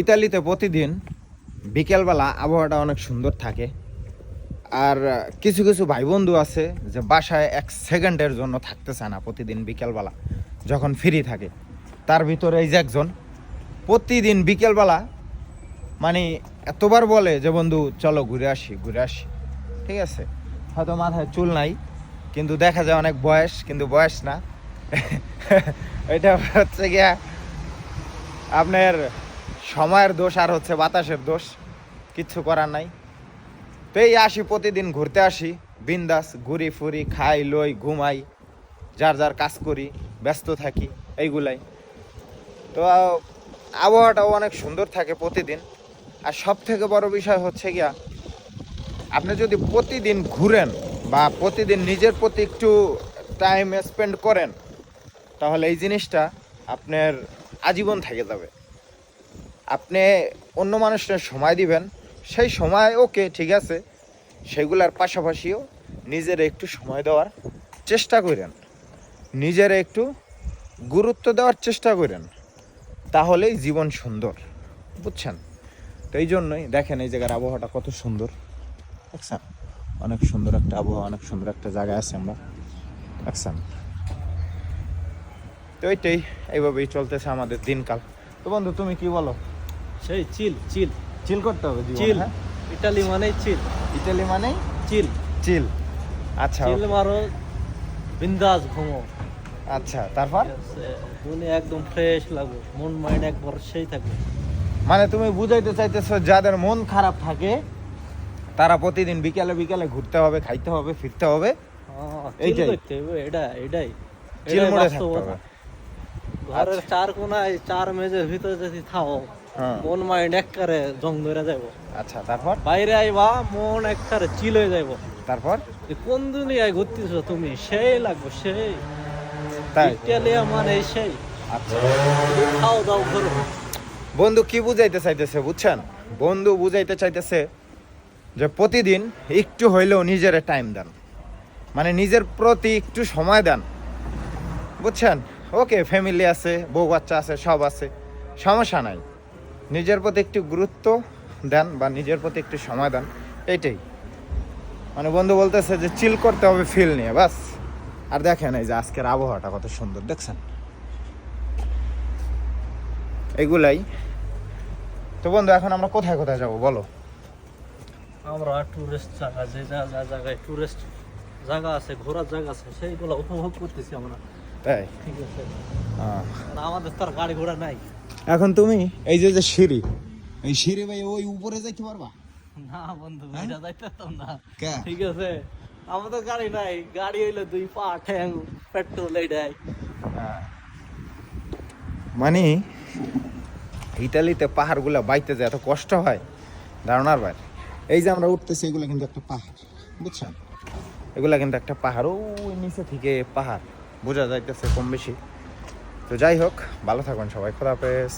ইতালিতে প্রতিদিন বিকেলবেলা আবহাওয়াটা অনেক সুন্দর থাকে। আর কিছু কিছু ভাই বন্ধু আছে যে বাসায় এক সেকেন্ডের জন্য থাকতে চায় না প্রতিদিন বিকেলবেলা, যখন ফ্রি থাকে। তার ভিতরে এই যে একজন, প্রতিদিন বিকেলবেলা মানে এতবার বলে যে, বন্ধু, চলো ঘুরে আসি ঘুরে আসি। ঠিক আছে? হয়তো মাথায় চুল নাই, কিন্তু দেখা যায় অনেক বয়স, কিন্তু বয়স না। এটা হচ্ছে গিয়া আপনার সময়ের দোষ আর হচ্ছে বাতাসের দোষ, কিচ্ছু করার নাই। তো এই আসি, প্রতিদিন ঘুরতে আসি, বিন্দাস, ঘুরি ফুরি, খাই, লই, ঘুমাই, যার যার কাজ করি, ব্যস্ত থাকি, এইগুলাই। তো আবহাওয়াটাও অনেক সুন্দর থাকে প্রতিদিন। আর সব থেকে বড় বিষয় হচ্ছে গিয়া, আপনি যদি প্রতিদিন ঘুরেন বা প্রতিদিন নিজের প্রতি একটু টাইম স্পেন্ড করেন, তাহলে এই জিনিসটা আপনার আজীবন থেকে যাবে। আপনি অন্য মানুষের সময় দিবেন, সেই সময় ওকে, ঠিক আছে, সেগুলার পাশাপাশিও নিজের একটু সময় দেওয়ার চেষ্টা করেন। নিজের একটু গুরুত্ব দেওয়ার চেষ্টা করেন, তাহলেই জীবন সুন্দর, বুঝছেন? তো এই জন্যই দেখেন এই জায়গার আবহাওয়াটা কত সুন্দর, দেখছেন? অনেক সুন্দর একটা আবহাওয়া, অনেক সুন্দর একটা জায়গায় আছে আমরা, দেখছেন? তো এইটাই, এইভাবেই চলতেছে আমাদের দিনকাল। তো বন্ধু, তুমি কি বলো? সেই চিল চিল। চিল করতে হবে চিল। হ্যাঁ? ইটালি মানেই চিল। মানেই চিল। চিল। আচ্ছা চিল মারো বিন্দাস ঘুমো। আচ্ছা তারপর? মনে একদম ফ্রেশ লাগবে মন মাইন্ড একবার সেই থাকবে। মানে তুমি বুঝাইতে চাইতেছো যাদের মন খারাপ থাকে তারা প্রতিদিন বিকেলে বিকালে ঘুরতে হবে খাইতে হবে ফিরতে হবে। হ্যাঁ, এইটাই। এটা এটাই চিল মোড়ে থাকতে হবে। ঘরের আচ্ছা। চার কোনায় চার মেজের ভিতরে যদি থাও মন মাইন্ড একবারে জং ধরে যাব আচ্ছা তারপর? বাইরে আইবা মন একবারে চিল হয়ে যাব তারপর? কোন দুনিয়ায় ঘুরতেছো তুমি? সেই লাগবে সেই। তাই? ইটালিয়া মানে সেই। আচ্ছা। খাও দাও করো। বন্ধু কি বুঝাইতে চাইতেছে বুঝছেন? বন্ধু বুঝাইতে চাইতেছে যে প্রতিদিন একটু হইলেও নিজের টাইম দেন। মানে নিজের প্রতি একটু সময় দেন। বুঝছেন? ওকে ফ্যামিলি আছে বউ বাচ্চা আছে সব আছে। সমস্যা নাই। নিজের প্রতি একটু গুরুত্ব দেন বা নিজের প্রতি একটু সময় দেন এইটাই। মানে বন্ধু বলতেছে যে চিল করতে হবে ফিল নিয়ে বাস। আর দেখেন এই যে আজকের আবহাওয়াটা কত সুন্দর দেখছেন? এগুলাই। তো বন্ধু এখন আমরা কোথায় কোথায় যাব বলো? আমরা টুরিস্ট জায়গা যে যা যা জায়গায় টুরিস্ট জায়গা আছে ঘোরার জায়গা আছে সেইগুলো উপভোগ করতেছি আমরা। তাই? ঠিক আছে। আমাদের তো আর গাড়ি ঘোড়া নাই। এখন তুমি? এই যে যে সিঁড়ি। এই সিঁড়ি ভাই ওই উপরে যাইতে পারবা? না বন্ধু হ্যাঁ? এটা যাইতে না। ঠিক আছে। আমাদের গাড়ি নাই। গাড়ি হইলে দুই পা ঠ্যাং পেট্রোল এইটাই। হ্যাঁ। মানে ইতালিতে পাহাড়গুলো বাইতে যে এত কষ্ট হয় ধারণার বাইরে। এই যে আমরা উঠতেছি এগুলো কিন্তু একটা পাহাড় বুঝছেন? এগুলা কিন্তু একটা পাহাড় ওই নিচে থেকে পাহাড় বোঝা যাইতেছে কম বেশি। তো যাই হোক ভালো থাকুন সবাই খোদা হাফেজ।